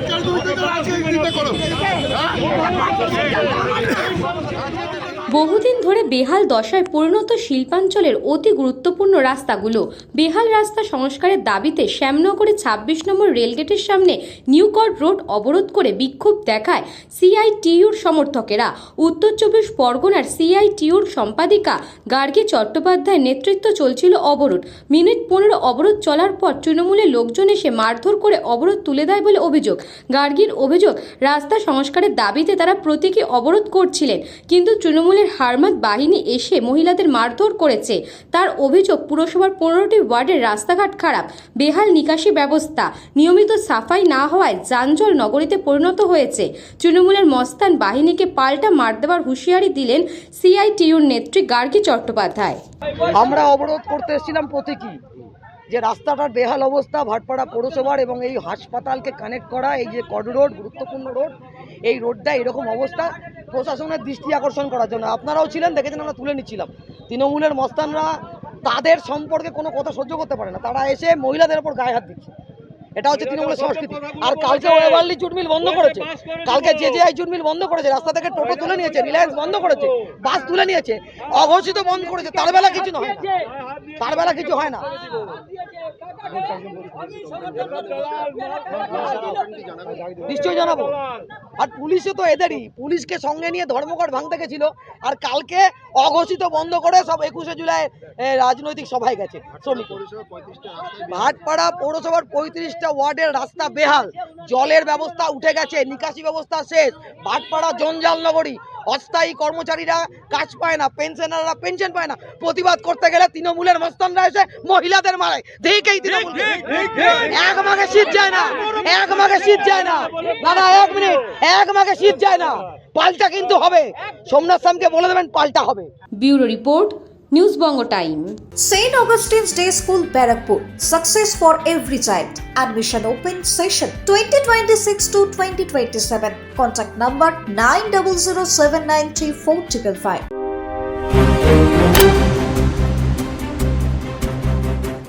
ਚੱਲ ਤੂੰ ਤੇ ਰਾਜ ਕੇ ਕਿਤੇ ਕੋਲ ਹਾਂ? বহুদিন ধরে বেহাল দশায় পরিণত শিল্পাঞ্চলের অতি গুরুত্বপূর্ণ রাস্তাগুলো। বেহাল রাস্তা সংস্কারের দাবিতে শ্যামনগরে ছাব্বিশ নম্বর রেলগেটের সামনে নিউকট রোড অবরোধ করে বিক্ষোভ দেখায় সিআইটিইউর সমর্থকেরা। উত্তর চব্বিশ পরগনার সিআইটিইউর সম্পাদিকা গার্গী চট্টোপাধ্যায়ের নেতৃত্ব চলছিল অবরোধ। মিনিট পনেরো অবরোধ চলার পর তৃণমূলের লোকজন এসে মারধর করে অবরোধ তুলে দেয় বলে অভিযোগ। গার্গীর অভিযোগ, রাস্তা সংস্কারের দাবিতে তারা প্রতীকী অবরোধ করছিলেন, কিন্তু তৃণমূলের হারমাত বাহিনী এসে মহিলাদের মারধর করেছে। তার অভিযোগ, পুরসভার পনেরোটি ওয়ার্ডের রাস্তাঘাট খারাপ, বেহাল নিকাশি ব্যবস্থা, নিয়মিত সাফাই না হওয়ায় যানজল নগরীতে পরিণত হয়েছে। তৃণমূলের মস্তান বাহিনীকে পাল্টা মার দেওয়ার হুঁশিয়ারি দিলেন সিআইটিইউর নেত্রী গার্গী চট্টোপাধ্যায়। আমরা অবরোধ করতে এসেছিলাম প্রতীকী যে রাস্তাটার বেহাল অবস্থা, ভাটপাড়া পৌরসভার এবং এই হাসপাতালকে কানেক্ট করা, এই যে কড রোড গুরুত্বপূর্ণ রোড এই রোডটা এরকম অবস্থা। প্রশাসনের দৃষ্টি আকর্ষণ করার জন্য। আপনারাও ছিলেন দেখেছেন আমরা তুলে নিচ্ছিলাম। তৃণমূলের মস্তানরা তাদের সম্পর্কে কোনো কথা সহ্য করতে পারে না। তারা এসে মহিলাদের ওপর গায়ে হাত দিচ্ছে। এটা হচ্ছে তৃণমূলের সংস্কৃতি। আর কালকে ওয়েবার্লি জুট মিল বন্ধ করেছে। কালকে যে যে জুট মিল বন্ধ করেছে। রাস্তা থেকে টোটো তুলে নিয়েছে রিলায়েন্স বন্ধ করেছে বাস তুলে নিয়েছে অঘোষিত বন্ধ করেছে। তার বেলা কিছু নয়। তার বেলা কিছু হয় না। নিশ্চয়ই জানাব। আর পুলিশও তো এদেরই। পুলিশকে সঙ্গে নিয়ে ধর্মঘট ভাঙতে গেছিল আর কালকে অঘোষিত বন্ধ করে সব একুশে জুলাই রাজনৈতিক সভায় গেছে শ্রমিক। ভাটপাড়া পৌরসভার পঁয়ত্রিশটা ওয়ার্ডের রাস্তা বেহাল। জলের ব্যবস্থা উঠে গেছে, নিকাশি ব্যবস্থা শেষ। ভাটপাড়া জঞ্জাল নগরী অস্থায়ী কর্মচারীরা কাজ পায় না পেনশনাররা পেনশন পায় না। প্রতিবাদ করতে গেলে তৃণমূলের মস্তানরা এসে মহিলাদের মারে দেখেই তৃণমূল এক মাঘে শীত যায় না এক মাঘে শীত যায় না। দাদা এক মিনিট এক মাঘে শীত যায় না। পাল্টা কিন্তু হবে। সোমনাথ সামকে বলে দেবেন পাল্টা হবে। Bureau report News Banga time St. Augustine's Day School, Barrackpur. Success for every child. Admission open session 2026 to 2027. Contact number 9007934555.